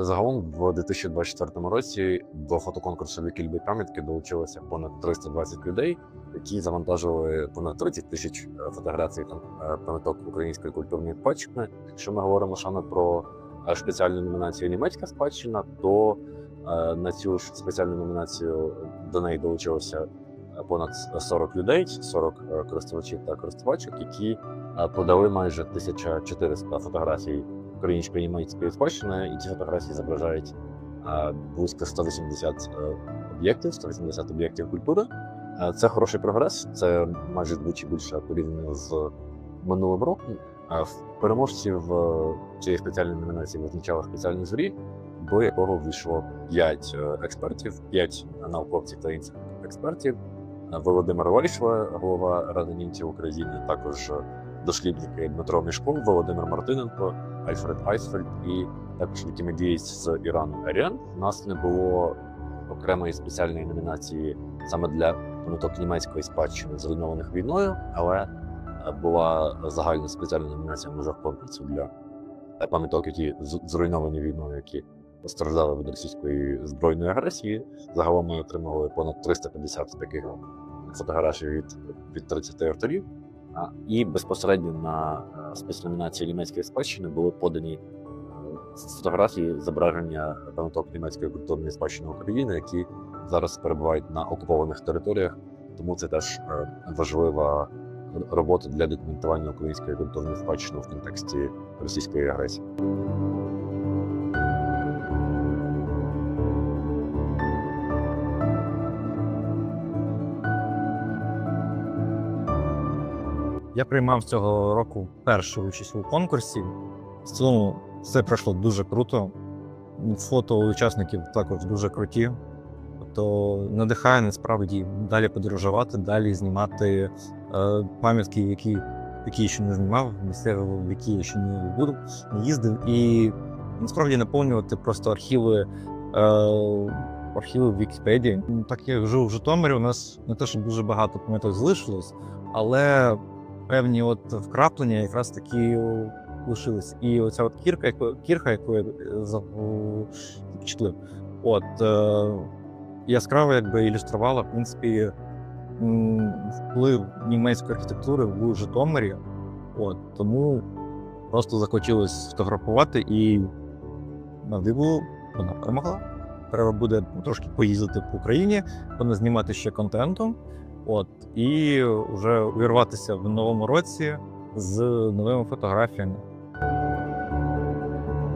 Загалом в 2024 році до фотоконкурсу «Вікільби пам'ятки долучилося понад 320 людей, які завантажили понад 30 тисяч е, фотографій е, пам'яток української культурної спадщини. Якщо ми говоримо саме про е, спеціальну номінацію Німецька спадщина, то на цю ж спеціальну номінацію до неї долучилося понад 40 людей, 40 е, користувачів та користувачок, які подали майже 1400 фотографій української німецької спадщини, і ці фотографії зображають е, близько 180 е, об'єктів, 180 об'єктів культури. Е, Це хороший прогрес, це майже вдвічі більше порівняно з минулим роком. Е, В переможців е, цієї спеціальної номінації визначали спеціальний журі, до якого вийшло 5 експертів, 5 науковців та інших експертів. Е, Володимир Вайшва, голова Ради німців України, також е, дослідники Дмитро Мішко, Володимир Мартиненко, Альфред Айсфельд і також вікімедієць з Ірану Аріан. У нас не було окремої спеціальної номінації саме для пам'яток німецької спадщини, зруйнованих війною, але е, була загальна спеціальна номінація в межах конкурсу для пам'яток, які зруйновані війною, які постраждали від російської збройної агресії. Загалом ми отримали понад 350 таких фотографій від, від 30 авторів. І безпосередньо на е, спецномінації німецької спадщини були подані е, фотографії зображення пам'яток німецької культурної спадщини України, які зараз перебувають на окупованих територіях. Тому це теж е, важлива робота для документування української культурної спадщини в контексті російської агресії. Я приймав цього року першу участь у конкурсі. В цілому все пройшло дуже круто. Фото учасників також дуже круті. Тобто надихає насправді далі подорожувати, далі знімати е, пам'ятки, які, які я ще не знімав, місцеві, в які я ще не буду, не їздив. І насправді наповнювати просто архіви. Е, архіви в Вікіпедії. Так як я живу в Житомирі, у нас не те, що дуже багато пам'яток залишилось, але певні от вкраплення якраз таки лишились. І оця от кірка, яку, кірка, яку я запечатлив, от е, яскраво якби ілюструвала, в принципі, вплив німецької архітектури в Житомирі. От, тому просто захотілося сфотографувати і на диво вона перемогла. Треба буде трошки поїздити по Україні, поназнімати ще контенту. От, і вже увірватися в новому році з новими фотографіями.